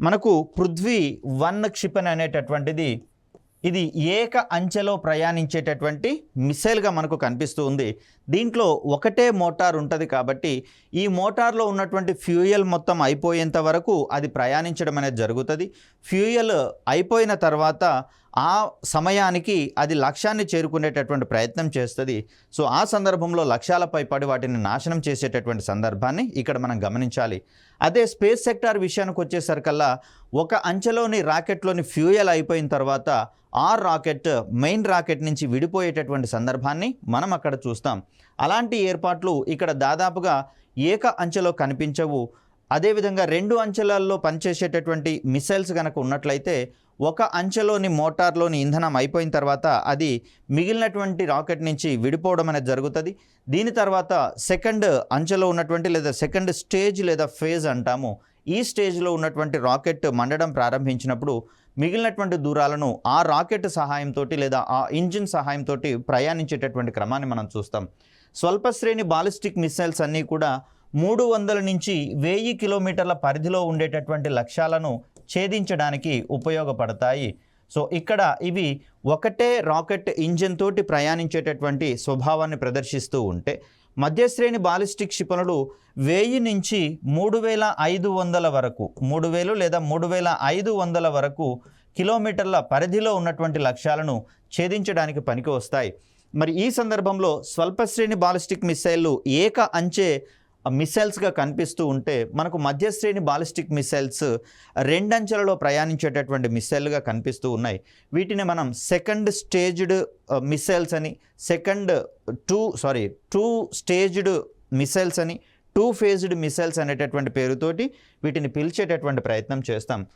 మనకు పృథ్వీ వన్ క్షిపణి అనేటటువంటిది ఇది ఏక అంచెలో ప్రయాణించేటటువంటి మిసైల్గా మనకు కనిపిస్తూ ఉంది. దీంట్లో ఒకటే మోటార్ ఉంటుంది కాబట్టి ఈ మోటార్లో ఉన్నటువంటి ఫ్యూయల్ మొత్తం అయిపోయేంత వరకు అది ప్రయాణించడం అనేది జరుగుతుంది. ఫ్యూయల్ అయిపోయిన తర్వాత ఆ సమయానికి అది లక్ష్యాన్ని చేరుకునేటటువంటి ప్రయత్నం చేస్తుంది. సో ఆ సందర్భంలో లక్ష్యాలపై పడి వాటిని నాశనం చేసేటటువంటి సందర్భాన్ని ఇక్కడ మనం గమనించాలి. అదే స్పేస్ సెక్టార్ విషయానికి వచ్చేసరికల్లా ఒక అంచెలోని రాకెట్లోని ఫ్యూయల్ అయిపోయిన తర్వాత ఆ రాకెట్ మెయిన్ రాకెట్ నుంచి విడిపోయేటటువంటి సందర్భాన్ని మనం అక్కడ చూస్తాం. అలాంటి ఏర్పాట్లు ఇక్కడ దాదాపుగా ఏక అంచెలో కనిపించవు. అదేవిధంగా రెండు అంచెలలో పనిచేసేటటువంటి మిసైల్స్ కనుక ఉన్నట్లయితే ఒక అంచెలోని మోటార్లోని ఇంధనం అయిపోయిన తర్వాత అది మిగిలినటువంటి రాకెట్ నుంచి విడిపోవడం అనేది జరుగుతుంది. దీని తర్వాత సెకండ్ అంచెలో ఉన్నటువంటి లేదా సెకండ్ స్టేజ్ లేదా ఫేజ్ అంటాము. ఈ స్టేజ్లో ఉన్నటువంటి రాకెట్ మండడం ప్రారంభించినప్పుడు మిగిలినటువంటి దూరాలను ఆ రాకెట్ సహాయంతో లేదా ఆ ఇంజిన్ సహాయంతో ప్రయాణించేటటువంటి క్రమాన్ని మనం చూస్తాం. స్వల్ప శ్రేణి బాలిస్టిక్ మిసైల్స్ అన్నీ కూడా మూడు వందల నుంచి వెయ్యి కిలోమీటర్ల పరిధిలో ఉండేటటువంటి లక్ష్యాలను ఛేదించడానికి ఉపయోగపడతాయి. సో ఇక్కడ ఇవి ఒకటే రాకెట్ ఇంజిన్ తోటి ప్రయాణించేటటువంటి స్వభావాన్ని ప్రదర్శిస్తూ ఉంటే మధ్యశ్రేణి బాలిస్టిక్ క్షిపణులు వెయ్యి నుంచి మూడు వేల ఐదు వందల వరకు మూడు వేలు లేదా మూడు వేల ఐదు వందల వరకు కిలోమీటర్ల పరిధిలో ఉన్నటువంటి లక్ష్యాలను ఛేదించడానికి పనికి వస్తాయి. మరి ఈ సందర్భంలో స్వల్ప శ్రేణి బాలిస్టిక్ మిసైళ్ళు ఏక అంచే మిసైల్స్గా కనిపిస్తూ ఉంటే మనకు మధ్యశ్రేణి బాలిస్టిక్ మిసైల్స్ రెండంచెలలో ప్రయాణించేటటువంటి మిసైల్గా కనిపిస్తూ ఉన్నాయి. వీటిని మనం సెకండ్ స్టేజ్డ్ మిసైల్స్ అని second two sorry two staged missiles అని టూ ఫేజ్డ్ మిసైల్స్ అనేటటువంటి పేరుతోటి వీటిని పిలిచేటటువంటి ప్రయత్నం చేస్తాం.